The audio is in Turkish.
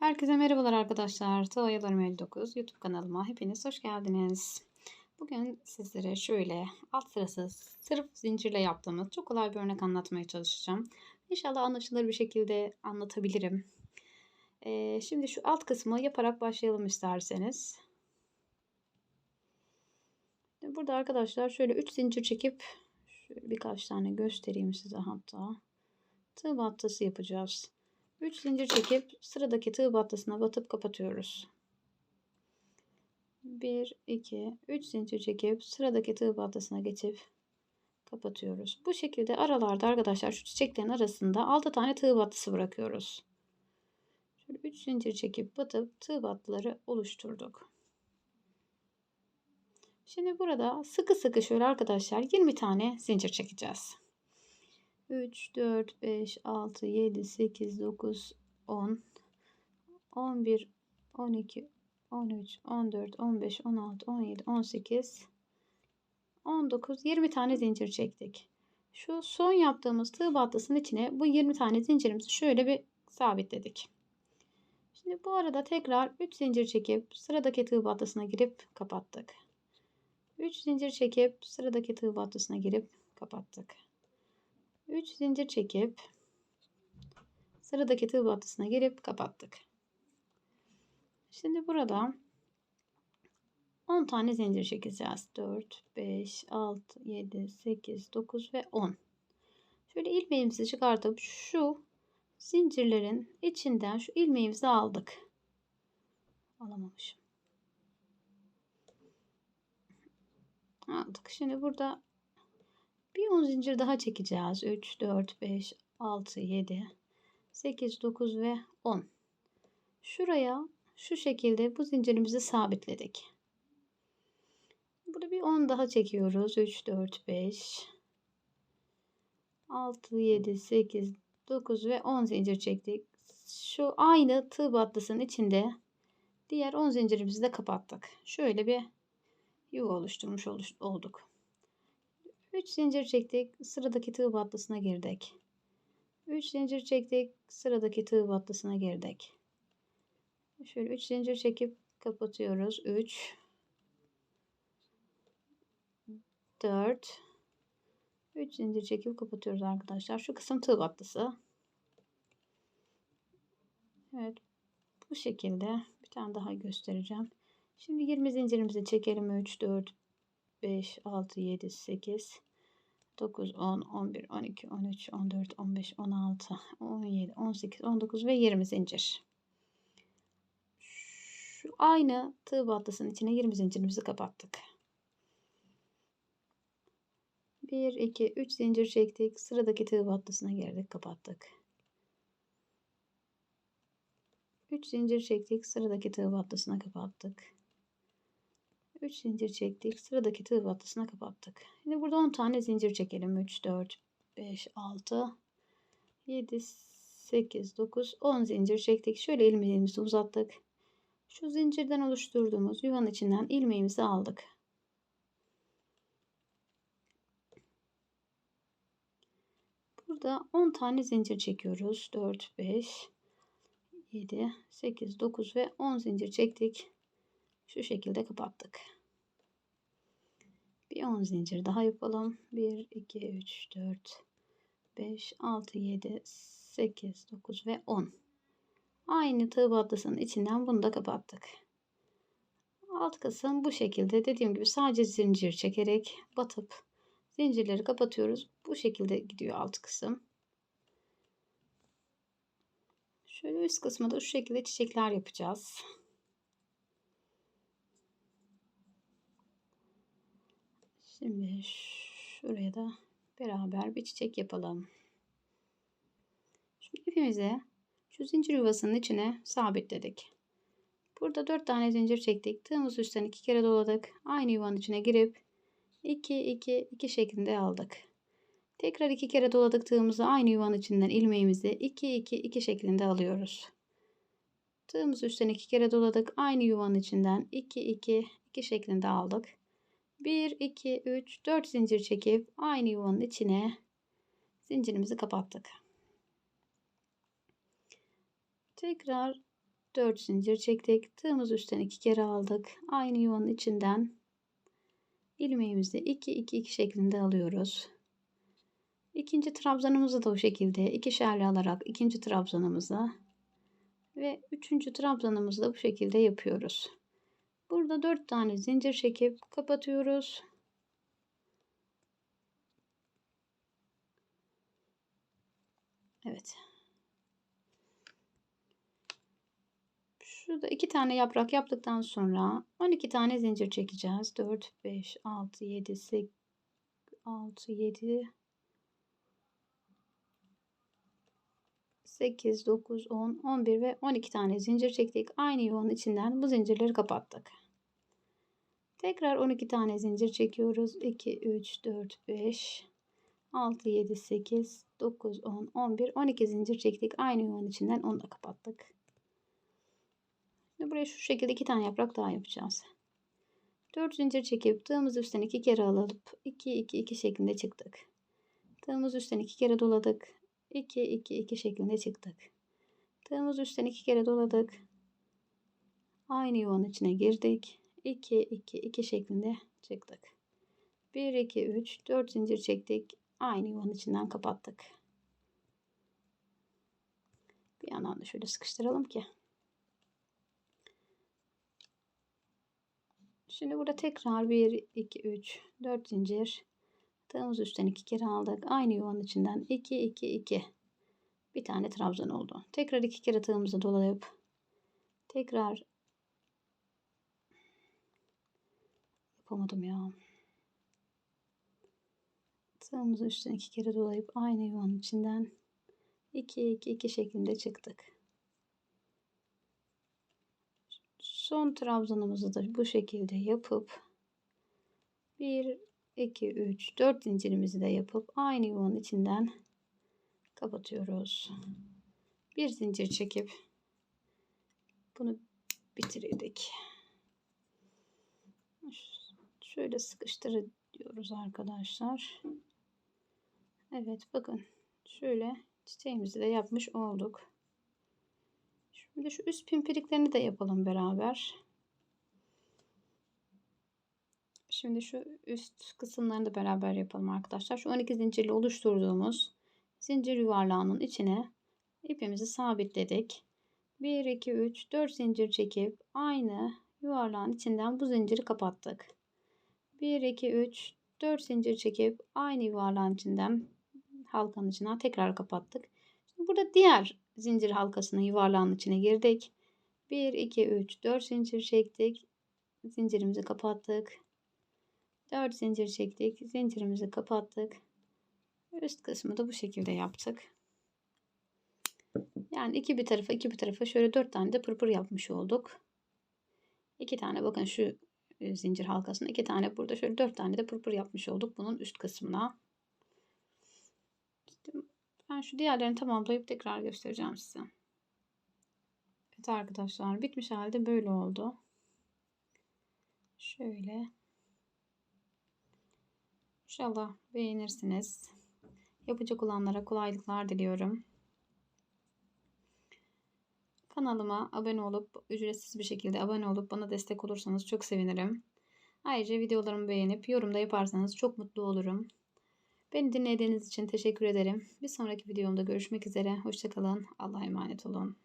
Herkese merhabalar arkadaşlar. Tavayalarım 59 YouTube kanalıma hepiniz hoş geldiniz. Bugün sizlere şöyle alt sırası sırf zincirle yaptığımız çok kolay bir örnek anlatmaya çalışacağım. İnşallah anlaşılır bir şekilde anlatabilirim. Ee, şimdi şu alt kısmı yaparak başlayalım isterseniz. Burada arkadaşlar şöyle 3 zincir çekip şöyle birkaç tane göstereyim size hatta. Tığ battısı yapacağız. 3 zincir çekip sıradaki tığ battısına batıp kapatıyoruz. 1 2 3 zincir çekip sıradaki tığ battısına geçip kapatıyoruz. Bu şekilde aralarda arkadaşlar şu çiçeklerin arasında 6 tane tığ battısı bırakıyoruz. Şöyle 3 zincir çekip batıp tığ battıları oluşturduk. Şimdi burada sıkı sıkı şöyle arkadaşlar 20 tane zincir çekeceğiz. 3, 4, 5, 6, 7, 8, 9, 10, 11, 12, 13, 14, 15, 16, 17, 18, 19, 20 tane zincir çektik. Şu son yaptığımız tığ battısının içine bu 20 tane zincirimizi şöyle bir sabitledik. Şimdi bu arada tekrar 3 zincir çekip sıradaki tığ battısına girip kapattık. 3 zincir çekip sıradaki tığ battısına girip kapattık. 3 zincir çekip sıradaki tığ battısına girip kapattık. Şimdi burada 10 tane zincir çekeceğiz. 4, 5, 6, 7, 8, 9 ve 10. Şöyle ilmeğimizi çıkartıp şu zincirlerin içinden şu ilmeğimizi aldık. Alamamışım. Aldık. Şimdi burada bir 10 zincir daha çekeceğiz. 3, 4, 5, 6, 7, 8, 9 ve 10. Şuraya şu şekilde bu zincirimizi sabitledik. Burada bir 10 daha çekiyoruz. 3, 4, 5, 6, 7, 8, 9 ve 10 zincir çektik. Şu aynı tığ battısının içinde diğer 10 zincirimizi de kapattık. Şöyle bir yuva oluşturmuş olduk. 3 zincir çektik. Sıradaki tığ battısına girdik. 3 zincir çektik. Sıradaki tığ battısına girdik. Şöyle 3 zincir çekip kapatıyoruz. 3 4 3 zincir çekip kapatıyoruz arkadaşlar. Şu kısım tığ battısı. Evet. Bu şekilde bir tane daha göstereceğim. Şimdi 20 zincirimizi çekelim. 3 4 5 6 7 8 9, 10, 11, 12, 13, 14, 15, 16, 17, 18, 19 ve 20 zincir. Şu aynı tığ battısının içine 20 zincirimizi kapattık. 1, 2, 3 zincir çektik. Sıradaki tığ battısına girdik kapattık. 3 zincir çektik. Sıradaki tığ battısına kapattık. 3 zincir çektik. Sıradaki tığ battısına kapattık. Şimdi burada 10 tane zincir çekelim. 3, 4, 5, 6, 7, 8, 9, 10 zincir çektik. Şöyle ilmeğimizi uzattık. Şu zincirden oluşturduğumuz yuvanın içinden ilmeğimizi aldık. Burada 10 tane zincir çekiyoruz. 4, 5, 7, 8, 9 ve 10 zincir çektik. Şu şekilde kapattık. Bir 10 zincir daha yapalım. 1, 2, 3, 4, 5, 6, 7, 8, 9 ve 10. Aynı tığ battısının içinden bunu da kapattık. Alt kısım bu şekilde dediğim gibi sadece zincir çekerek batıp zincirleri kapatıyoruz. Bu şekilde gidiyor alt kısım. Şöyle üst kısmı da şu şekilde çiçekler yapacağız. Şimdi şuraya da beraber bir çiçek yapalım. Şimdi ipimizi şu zincir yuvasının içine sabitledik. Burada 4 tane zincir çektik. Tığımız üstten 2 kere doladık. Aynı yuvanın içine girip 2 2 2 şeklinde aldık. Tekrar 2 kere doladık tığımızı aynı yuvanın içinden ilmeğimizi 2 2 2 şeklinde alıyoruz. Tığımızı üstten 2 kere doladık. Aynı yuvanın içinden 2 2 2 şeklinde aldık. 1, 2, 3, 4 zincir çekip aynı yuvanın içine zincirimizi kapattık. Tekrar 4 zincir çektik. Tığımız üstten iki kere aldık. Aynı yuvanın içinden ilmeğimizi 2 2 2 şeklinde alıyoruz. İkinci trabzanımızı da o şekilde ikişerli alarak ikinci trabzanımızı ve üçüncü trabzanımızı da bu şekilde yapıyoruz. Burada dört tane zincir çekip kapatıyoruz. Evet. Şurada iki tane yaprak yaptıktan sonra 12 tane zincir çekeceğiz. 4, 5, 6, 7, 8, 6, 7, 8, 9, 10, 11 ve 12 tane zincir çektik. Aynı yuvanın içinden bu zincirleri kapattık. Tekrar 12 tane zincir çekiyoruz. 2, 3, 4, 5, 6, 7, 8, 9, 10, 11, 12 zincir çektik. Aynı yuvanın içinden onu da kapattık. Şimdi buraya şu şekilde iki tane yaprak daha yapacağız. 4 zincir çekip tığımız üstten iki kere alıp 2 2 2 şeklinde çıktık. Tığımız üstten iki kere doladık. 2 2 2 şeklinde çıktık. Tığımız üstten iki kere doladık. Aynı yuvanın içine girdik. 2 2 2 şeklinde çıktık. 1 2 3 4 zincir çektik. Aynı yuvanın içinden kapattık. Bir yandan da şöyle sıkıştıralım ki. Şimdi burada tekrar 1 2 3 4 zincir Tığımız üstten iki kere aldık. Aynı yuvanın içinden 2 2 2 bir tane trabzan oldu. Tekrar iki kere tığımızı dolayıp tekrar yapamadım ya. Tığımızı üstten iki kere dolayıp aynı yuvanın içinden 2 2 2 şeklinde çıktık. Son trabzanımızı da bu şekilde yapıp 1 2 3 4 zincirimizi de yapıp aynı yuvanın içinden kapatıyoruz. Bir zincir çekip bunu bitirdik. Şöyle sıkıştırıyoruz arkadaşlar. Evet bakın şöyle çiçeğimizi de yapmış olduk. Şimdi şu üst pimpiriklerini de yapalım beraber. Şimdi şu üst kısımlarını da beraber yapalım arkadaşlar. Şu 12 zincirli oluşturduğumuz zincir yuvarlağının içine ipimizi sabitledik. 1, 2, 3, 4 zincir çekip aynı yuvarlağın içinden bu zinciri kapattık. 1, 2, 3, 4 zincir çekip aynı yuvarlağın içinden halkanın içine tekrar kapattık. Şimdi burada diğer zincir halkasının yuvarlağın içine girdik. 1, 2, 3, 4 zincir çektik. Zincirimizi kapattık. 4 zincir çektik. Zincirimizi kapattık. Üst kısmı da bu şekilde yaptık. Yani iki bir tarafa iki bir tarafa şöyle dört tane de pırpır yapmış olduk. İki tane bakın şu e, zincir halkasına iki tane burada şöyle dört tane de pırpır yapmış olduk bunun üst kısmına. Ben şu diğerlerini tamamlayıp tekrar göstereceğim size. Evet arkadaşlar bitmiş halde böyle oldu. Şöyle İnşallah beğenirsiniz. Yapacak olanlara kolaylıklar diliyorum. Kanalıma abone olup ücretsiz bir şekilde abone olup bana destek olursanız çok sevinirim. Ayrıca videolarımı beğenip yorumda yaparsanız çok mutlu olurum. Beni dinlediğiniz için teşekkür ederim. Bir sonraki videomda görüşmek üzere. Hoşçakalın. Allah'a emanet olun.